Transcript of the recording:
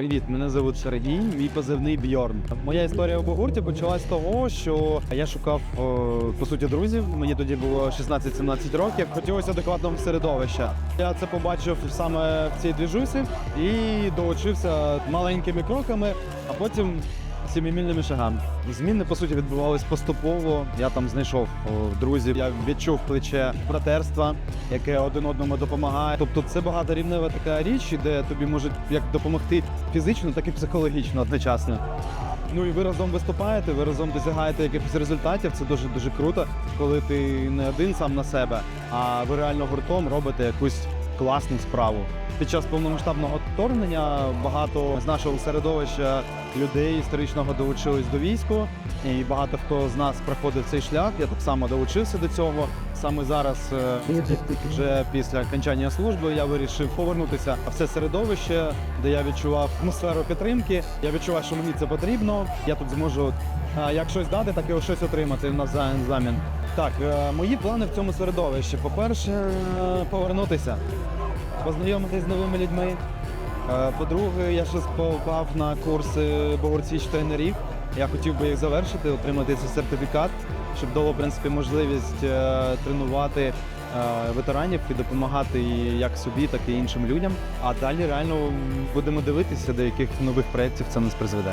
Привіт, мене звуть Сергій, мій позивний Бьорн. Моя історія у Богурті почалась з того, що я шукав по суті друзів. Мені тоді було 16-17 років. Хотілося адекватного середовища. Я це побачив саме в цій двіжусі і долучився маленькими кроками, а потім сімімільними шагами. Зміни по суті відбувались поступово. Я там знайшов друзів. Я відчув плече братерства, яке один одному допомагає. Тобто це багаторівнева така річ, де тобі можуть як допомогти фізично, так і психологічно одночасно. Ну і ви разом виступаєте, ви разом досягаєте якихось результатів. Це дуже дуже круто, коли ти не один сам на себе, а ви реально гуртом робите якусь класну справу. Під час повномасштабного вторгнення багато з нашого середовища людей історичного долучились до війську, і багато хто з нас проходив цей шлях. Я так само долучився до цього. Саме зараз, е, вже після окончання служби, я вирішив повернутися в це середовище, де я відчував атмосферу підтримки. Я відчував, що мені це потрібно. Я тут зможу е, як щось дати, так і щось отримати навзамін. Так, е, мої плани в цьому середовищі. По-перше, е, повернутися познайомитись з новими людьми. Е, По-друге, я ще попав на курси Богорціч тренерів. Я хотів би їх завершити, отримати цей сертифікат, щоб дало в принципі можливість тренувати ветеранів і допомагати як собі, так і іншим людям. А далі реально будемо дивитися, до яких нових проєктів це нас призведе.